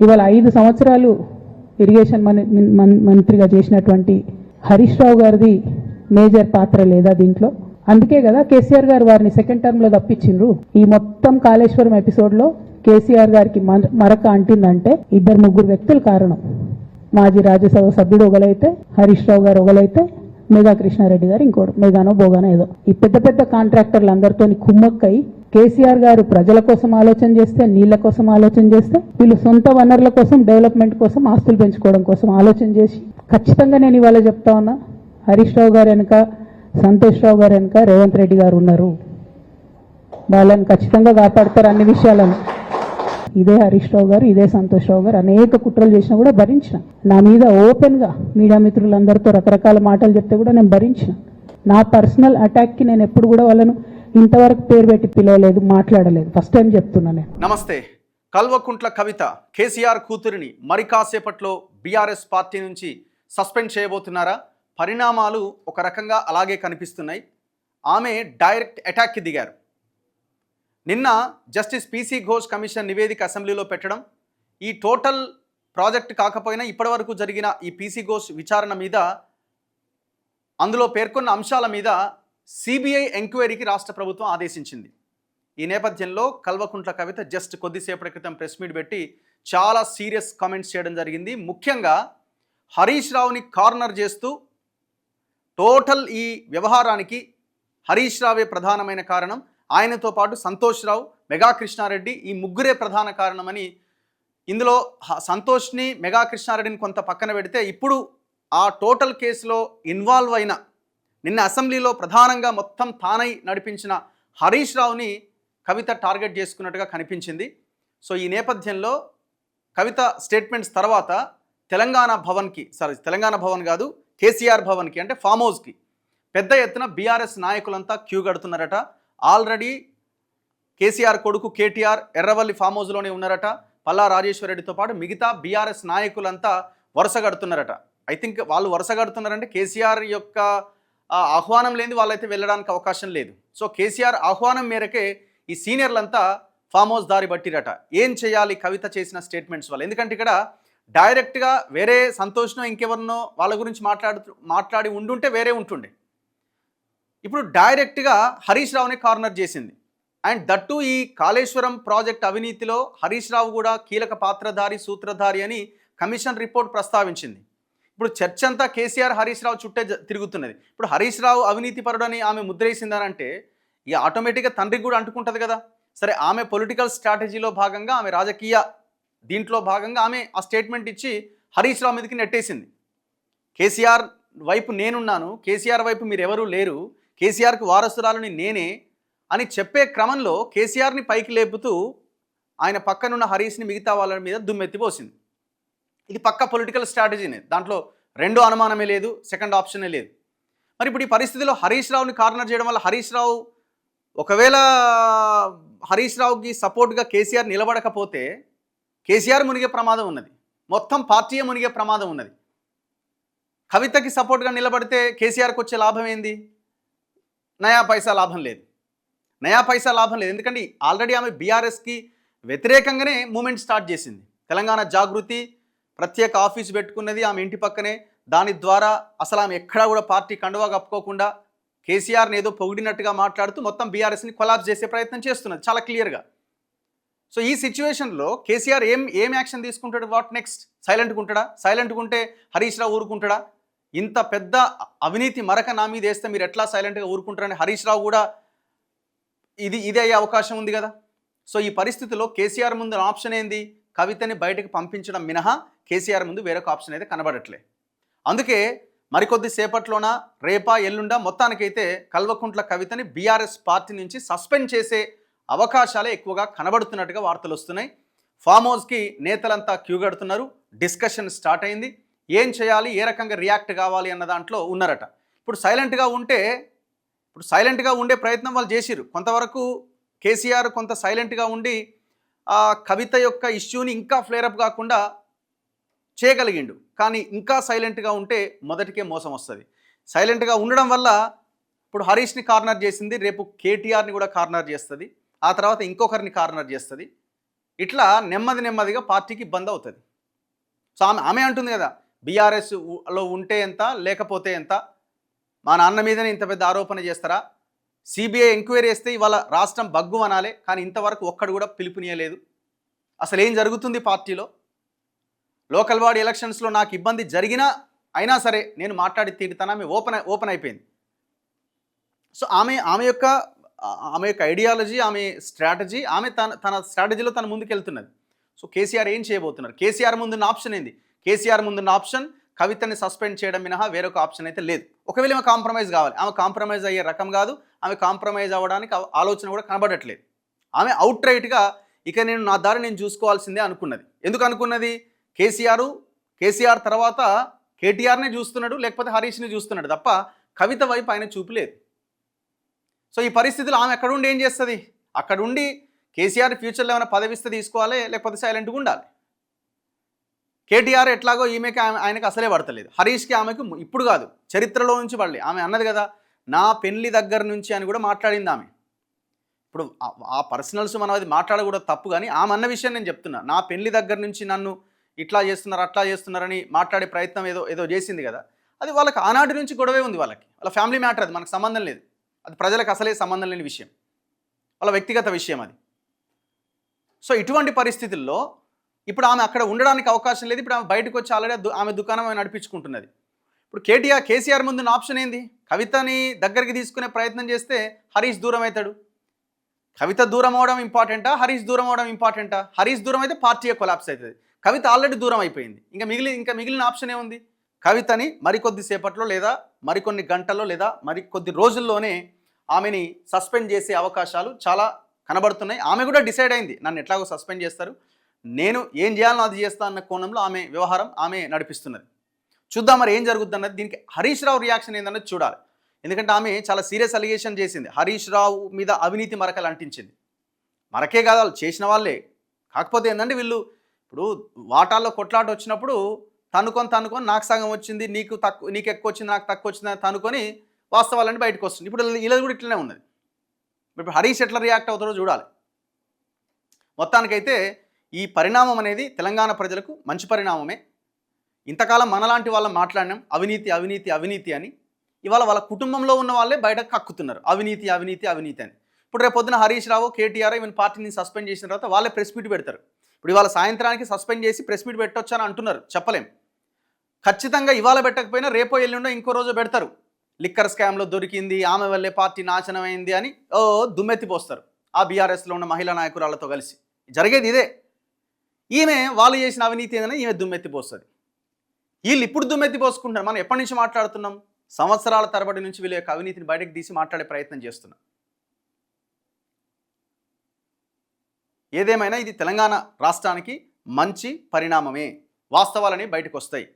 ఇవాళ ఐదు సంవత్సరాలు ఇరిగేషన్ మంత్రిగా చేసినటువంటి హరీష్ రావు గారిది మేజర్ పాత్ర లేదా దీంట్లో. అందుకే కదా కేసీఆర్ గారు వారిని సెకండ్ టర్మ్లో తప్పించిండ్రు. ఈ మొత్తం కాళేశ్వరం ఎపిసోడ్లో కేసీఆర్ గారికి మరక అంటిందంటే ఇద్దరు ముగ్గురు వ్యక్తులు కారణం. మాజీ రాజ్యసభ సభ్యుడు ఒకలైతే హరీష్ రావు గారు ఒకలైతే మేఘా కృష్ణారెడ్డి గారు ఇంకోడు మేఘానో బోగానో ఏదో. ఈ పెద్ద పెద్ద కాంట్రాక్టర్లు అందరితో కుమ్మక్కై కేసీఆర్ గారు ప్రజల కోసం ఆలోచన చేస్తే నీళ్ళ కోసం ఆలోచన చేస్తే వీళ్ళు సొంత వనరుల కోసం డెవలప్మెంట్ కోసం ఆస్తులు పెంచుకోవడం కోసం ఆలోచన చేసి ఖచ్చితంగా నేను ఇవాళ చెప్తా ఉన్నా హరీష్ రావు గారు వెనుక సంతోష్ రావు గారు వెనుక రేవంత్ రెడ్డి గారు ఉన్నారు. వాళ్ళని ఖచ్చితంగా కాపాడతారు అన్ని విషయాలను. ఇదే హరీష్ రావు గారు ఇదే సంతోష్ రావు గారు అనేక కుట్రలు చేసినా కూడా భరించిన. నా మీద ఓపెన్గా మీడియా మిత్రులందరితో రకరకాల మాటలు చెప్తే కూడా నేను భరించిన. నా పర్సనల్ అటాక్కి నేను ఎప్పుడు కూడా వాళ్ళను ఇంతవరకు పేరు పెట్టి పిలవలేదు మాట్లాడలేదు. ఫస్ట్ టైం చెప్తున్నా నేను. నమస్తే. కల్వకుంట్ల కవిత కేసీఆర్ కూతురిని మరి కాసేపట్లో బీఆర్ఎస్ పార్టీ నుంచి సస్పెండ్ చేయబోతున్నారా? పరిణామాలు ఒక రకంగా అలాగే కనిపిస్తున్నాయి. ఆమె డైరెక్ట్ అటాక్కి దిగారు. నిన్న జస్టిస్ పీసీ ఘోష్ కమిషన్ నివేదిక అసెంబ్లీలో పెట్టడం ఈ టోటల్ ప్రాజెక్ట్ కాకపోయినా ఇప్పటివరకు జరిగిన ఈ పీసీ ఘోష్ విచారణ మీద అందులో పేర్కొన్న అంశాల మీద సిబిఐ ఎంక్వైరీకి రాష్ట్ర ప్రభుత్వం ఆదేశించింది. ఈ నేపథ్యంలో కల్వకుంట్ల కవిత జస్ట్ కొద్దిసేపటి క్రితం ప్రెస్ మీట్ పెట్టి చాలా సీరియస్ కామెంట్స్ చేయడం జరిగింది. ముఖ్యంగా హరీష్ రావుని కార్నర్ చేస్తూ టోటల్ ఈ వ్యవహారానికి హరీష్ రావే ప్రధానమైన కారణం. ఆయనతో పాటు సంతోష్ రావు మెగా కృష్ణారెడ్డి ఈ ముగ్గురే ప్రధాన కారణమని ఇందులో హ- సంతోష్ని మెగా కృష్ణారెడ్డిని కొంత పక్కన పెడితే ఇప్పుడు ఆ టోటల్ కేసులో ఇన్వాల్వ్ అయిన నిన్న అసెంబ్లీలో ప్రధానంగా మొత్తం తానై నడిపించిన హరీష్ రావుని కవిత టార్గెట్ చేసుకున్నట్టుగా కనిపించింది. సో ఈ నేపథ్యంలో కవిత స్టేట్మెంట్స్ తర్వాత తెలంగాణ భవన్కి సారీ తెలంగాణ భవన్ కాదు కేసీఆర్ భవన్కి అంటే ఫామ్ హౌస్కి పెద్ద ఎత్తున బీఆర్ఎస్ నాయకులంతా క్యూ కడుతున్నారట. ఆల్రెడీ కేసీఆర్ కొడుకు కేటీఆర్ ఎర్రవల్లి ఫామ్ హౌస్లోనే ఉన్నారట. పల్లా రాజేశ్వరరెడ్డితో పాటు మిగతా బీఆర్ఎస్ నాయకులంతా వరుస కడుతున్నారట. ఐ థింక్ వాళ్ళు వరుస కడుతున్నారంటే కేసీఆర్ యొక్క ఆహ్వానం లేని వాళ్ళైతే వెళ్ళడానికి అవకాశం లేదు. సో కేసీఆర్ ఆహ్వానం మేరకే ఈ సీనియర్లంతా ఫామ్ హౌస్ దారి బట్టిరట ఏం చేయాలి? కవిత చేసిన స్టేట్మెంట్స్ వల్ల. ఎందుకంటే ఇక్కడ డైరెక్ట్గా వేరే సంతోష్నో ఇంకెవరినో వాళ్ళ గురించి మాట్లాడుతూ మాట్లాడి ఉండుంటే వేరే ఉంటుండే. ఇప్పుడు డైరెక్ట్గా హరీష్ రావుని కార్నర్ చేసింది. అండ్ దట్టు ఈ కాళేశ్వరం ప్రాజెక్ట్ అవినీతిలో హరీష్ రావు కూడా కీలక పాత్రధారి సూత్రధారి అని కమిషన్ రిపోర్ట్ ప్రస్తావించింది. ఇప్పుడు చర్చ అంతా కేసీఆర్ హరీష్ రావు చుట్టే తిరుగుతున్నది. ఇప్పుడు హరీష్ రావు అవినీతి పరుడని ఆమె ముద్రేసిందనంటే ఇక ఆటోమేటిక్గా తండ్రికి కూడా అంటుకుంటుంది కదా. సరే ఆమె పొలిటికల్ స్ట్రాటజీలో భాగంగా ఆమె రాజకీయ దీంట్లో భాగంగా ఆమె ఆ స్టేట్మెంట్ ఇచ్చి హరీష్ రావు మీదకి నెట్టేసింది. కేసీఆర్ వైపు నేనున్నాను కేసీఆర్ వైపు మీరు ఎవరూ లేరు కేసీఆర్కి వారసురాలని నేనే అని చెప్పే క్రమంలో కేసీఆర్ని పైకి లేపుతూ ఆయన పక్కనున్న హరీష్ని మిగతా వాళ్ళ మీద దుమ్మెత్తిపోసింది ఇది పక్క పొలిటికల్ స్ట్రాటజీనే దాంట్లో రెండో అనుమానమే లేదు సెకండ్ ఆప్షనే లేదు. మరి ఇప్పుడు ఈ పరిస్థితిలో హరీష్ రావుని కార్నర్ చేయడం వల్ల హరీష్ రావు ఒకవేళ హరీష్ రావుకి సపోర్ట్గా కేసీఆర్ నిలబడకపోతే కేసీఆర్ మునిగే ప్రమాదం ఉన్నది. మొత్తం పార్టీయే మునిగే ప్రమాదం ఉన్నది. కవితకి సపోర్ట్గా నిలబడితే కేసీఆర్కి వచ్చే లాభం ఏంది? నయా పైసా లాభం లేదు. నయా పైసా లాభం లేదు. ఎందుకంటే ఆల్రెడీ ఆమె బీఆర్ఎస్కి వ్యతిరేకంగానే మూమెంట్ స్టార్ట్ చేసింది. తెలంగాణ జాగృతి ప్రత్యేక ఆఫీస్ పెట్టుకున్నది ఆమె ఇంటి పక్కనే. దాని ద్వారా అసలు ఆమె ఎక్కడా కూడా పార్టీ కండువా కప్పుకోకుండా కేసీఆర్ని ఏదో పొగిడినట్టుగా మాట్లాడుతూ మొత్తం బీఆర్ఎస్ని కొలాబ్స్ చేసే ప్రయత్నం చేస్తున్నది చాలా క్లియర్గా. సో ఈ సిచ్యువేషన్లో కేసీఆర్ ఏం ఏం యాక్షన్ తీసుకుంటాడు? What next? సైలెంట్గా ఉంటాడా? సైలెంట్గా ఉంటే హరీష్ రావు ఊరుకుంటాడా? ఇంత పెద్ద అవినీతి మరక నా మీద వేస్తే మీరు ఎట్లా సైలెంట్గా ఊరుకుంటారని హరీష్ రావు కూడా ఇది ఇదే అయ్యే అవకాశం ఉంది కదా? సో ఈ పరిస్థితిలో కేసీఆర్ ముందు ఆప్షన్ ఏంది? కవితని బయటకు పంపించడం మినహా? కేసీఆర్ ముందు వేరొక ఆప్షన్ అయితే కనబడట్లే. అందుకే మరికొద్ది సేపట్లోన రేపా ఎల్లుండా మొత్తానికైతే కల్వకుంట్ల కవితని బీఆర్ఎస్ పార్టీ నుంచి సస్పెండ్ చేసే అవకాశాలే ఎక్కువగా కనబడుతున్నట్టుగా వార్తలు వస్తున్నాయి. ఫామ్ హౌస్కి నేతలంతా క్యూ కడుతున్నారు. డిస్కషన్ స్టార్ట్ అయింది. ఏం చేయాలి? ఏ రకంగా రియాక్ట్ కావాలి అన్న దాంట్లో ఉన్నారట. ఇప్పుడు సైలెంట్గా ఉంటే ఇప్పుడు సైలెంట్గా ఉండే ప్రయత్నం వాళ్ళు చేసిరు కొంతవరకు కేసీఆర్ కొంత సైలెంట్గా ఉండి ఆ కవిత యొక్క ఇష్యూని ఇంకా ఫ్లేరప్ కాకుండా చేయగలిగిండు. కానీ ఇంకా సైలెంట్గా ఉంటే మొదటికే మోసం వస్తుంది. సైలెంట్గా ఉండడం వల్ల ఇప్పుడు హరీష్ని కార్నర్ చేసింది రేపు కేటీఆర్ని కూడా కార్నర్ చేస్తుంది. ఆ తర్వాత ఇంకొకరిని కార్నర్ చేస్తుంది. ఇట్లా నెమ్మది నెమ్మదిగా పార్టీకి ఇబ్బంది అవుతుంది. సో ఆమె ఆమె అంటుంది కదా బీఆర్ఎస్లో ఉంటే ఎంత లేకపోతే ఎంత? మా నాన్న మీదనే ఇంత పెద్ద ఆరోపణ చేస్తారా? సిబిఐ ఎంక్వైరీ చేస్తే ఇవాళ రాష్ట్రం బగ్గు అనాలే కానీ ఇంతవరకు ఒక్కడు కూడా పిలుపునియలేదు అసలు ఏం జరుగుతుంది పార్టీలో? లోకల్ బాడీ ఎలక్షన్స్లో నాకు ఇబ్బంది జరిగినా అయినా సరే నేను మాట్లాడి తీరుతాను ఆమె ఓపెన్ ఓపెన్ అయిపోయింది. సో ఆమె ఆమె యొక్క ఆమె యొక్క ఐడియాలజీ ఆమె స్ట్రాటజీ ఆమె తన తన స్ట్రాటజీలో తన ముందుకెళ్తున్నది. సో కేసీఆర్ ఏం చేయబోతున్నారు? కేసీఆర్ ముందున్న ఆప్షన్ ఏంది? కేసీఆర్ ముందున్న ఆప్షన్ కవితని సస్పెండ్ చేయడం మినహా వేరొక ఆప్షన్ అయితే లేదు. ఒకవేళ ఆమె కాంప్రమైజ్ కావాలి. ఆమె కాంప్రమైజ్ అయ్యే రకం కాదు. ఆమె కాంప్రమైజ్ అవ్వడానికి ఆ- ఆలోచన కూడా కనబడట్లేదు. ఆమె అవుట్ రైట్గా ఇక నేను నా దారి నేను చూసుకోవాల్సిందే అనుకున్నది. ఎందుకు అనుకున్నది? కేసీఆర్ కేసీఆర్ తర్వాత కేటీఆర్నే చూస్తున్నాడు లేకపోతే హరీష్ని చూస్తున్నాడు తప్ప కవిత వైపు ఆయన చూపులేదు సో ఈ పరిస్థితిలో ఆమె ఎక్కడుండి ఏం చేస్తుంది? అక్కడుండి కేసీఆర్ ఫ్యూచర్లో ఏమైనా పదవిస్తే తీసుకోవాలి లేకపోతే సైలెంట్గా ఉండాలి. కేటీఆర్ ఎట్లాగో ఈమెకి ఆమె ఆయనకి అసలే పడతలేదు. హరీష్కి ఆమెకు ఇప్పుడు కాదు చరిత్రలో నుంచి పడలే. ఆమె అన్నది కదా నా పెళ్ళి దగ్గర నుంచి అని కూడా మాట్లాడింది ఆమె. ఇప్పుడు ఆ- ఆ పర్సనల్స్ మనం అది మాట్లాడకూడదు తప్పు కానీ ఆమె అన్న విషయం నేను చెప్తున్నా. నా పెళ్ళి దగ్గర నుంచి నన్ను ఇట్లా చేస్తున్నారు అట్లా చేస్తున్నారని మాట్లాడే ప్రయత్నం ఏదో ఏదో చేసింది కదా. అది వాళ్ళకి ఆనాటి నుంచి గొడవే ఉంది వాళ్ళకి. వాళ్ళ ఫ్యామిలీ మ్యాటర్ అది మనకు సంబంధం లేదు. అది ప్రజలకు అసలే సంబంధం లేని విషయం. వాళ్ళ వ్యక్తిగత విషయం అది. సో ఇటువంటి పరిస్థితుల్లో ఇప్పుడు ఆమె అక్కడ ఉండడానికి అవకాశం లేదు. ఇప్పుడు ఆమె బయటకు వచ్చి ఆల్రెడీ ఆమె దుకాణం ఆమె నడిపించుకుంటున్నది. ఇప్పుడు కేటీఆర్ కేసీఆర్ ముందు ఆప్షన్ ఏంది? కవితని దగ్గరికి తీసుకునే ప్రయత్నం చేస్తే హరీష్ దూరం అవుతాడు. కవిత దూరం అవడం ఇంపార్టెంటా హరీష్ దూరం అవడం ఇంపార్టెంటా హరీష్ దూరం అయితే పార్టీ కొలాప్స్ అవుతుంది. కవిత ఆల్రెడీ దూరం అయిపోయింది. ఇంకా మిగిలి ఇంకా మిగిలిన ఆప్షన్ ఏముంది? కవితని మరికొద్ది సేపట్లో లేదా మరికొన్ని గంటల్లో లేదా మరికొద్ది రోజుల్లోనే ఆమెని సస్పెండ్ చేసే అవకాశాలు చాలా కనబడుతున్నాయి. ఆమె కూడా డిసైడ్ అయింది నన్ను ఎట్లాగో సస్పెండ్ చేస్తారు. నేను ఏం చేయాలో అది చేస్తా అన్న కోణంలో ఆమె వ్యవహారం ఆమె నడిపిస్తున్నది. చూద్దాం మరి ఏం జరుగుతుంది అన్నది. దీనికి హరీష్ రావు రియాక్షన్ ఏందన్నది చూడాలి. ఎందుకంటే ఆమె చాలా సీరియస్ అలిగేషన్ చేసింది. హరీష్ రావు మీద అవినీతి మరకలు అంటించింది. మరకే కాదు చేసిన వాళ్ళే. కాకపోతే ఏంటంటే వీళ్ళు ఇప్పుడు వాటాల్లో కొట్లాట వచ్చినప్పుడు తనుకొని తనుకొని నాకు సగం వచ్చింది నీకు తక్కువ నీకు ఎక్కువ వచ్చింది నాకు తక్కువ వచ్చింది అని తనుకొని వాస్తవాలన్నీ బయటకు వస్తుంది ఇప్పుడు ఇలా కూడా ఇట్లనే ఉన్నది. ఇప్పుడు హరీష్ ఎట్లా రియాక్ట్ అవుతారో చూడాలి. మొత్తానికైతే ఈ పరిణామం అనేది తెలంగాణ ప్రజలకు మంచి పరిణామమే. ఇంతకాలం మనలాంటి వాళ్ళం మాట్లాడినాం అవినీతి అవినీతి అవినీతి అని. ఇవాళ వాళ్ళ కుటుంబంలో ఉన్న వాళ్ళే బయటకు కక్కుతున్నారు. అవినీతి అవినీతి అవినీతి అని. ఇప్పుడు రేపు పొద్దున హరీష్ రావు కేటీఆర్ ఈవెన్ పార్టీని సస్పెండ్ చేసిన తర్వాత వాళ్ళే ప్రెస్ మీట్ పెడతారు. ఇప్పుడు ఇవాళ సాయంత్రానికి సస్పెండ్ చేసి ప్రెస్ మీట్ పెట్టొచ్చని అంటున్నారు. చెప్పలేం. ఖచ్చితంగా ఇవాళ పెట్టకపోయినా రేపో ఎల్లుండో ఇంకో రోజు పెడతారు. లిక్కర్ స్కామ్లో దొరికింది ఆమె వల్లే పార్టీ నాశనమైంది అని ఓ దుమ్మెత్తిపోస్తారు ఆ బీఆర్ఎస్లో ఉన్న మహిళా నాయకురాలతో కలిసి. జరిగేది ఇదే. ఈమె వాళ్ళు చేసిన అవినీతి ఏందని ఈమె దుమ్మెత్తిపోస్తుంది వీళ్ళు ఇప్పుడు దుమ్మెత్తిపోసుకుంటారు మనం ఎప్పటి నుంచి మాట్లాడుతున్నాం? సంవత్సరాల తరబడి నుంచి వీళ్ళ యొక్క అవినీతిని బయటకు తీసి మాట్లాడే ప్రయత్నం చేస్తున్నాం. ఏదేమైనా ఇది తెలంగాణ రాష్ట్రానికి మంచి పరిణామమే. వాస్తవాలని బయటకు వస్తాయి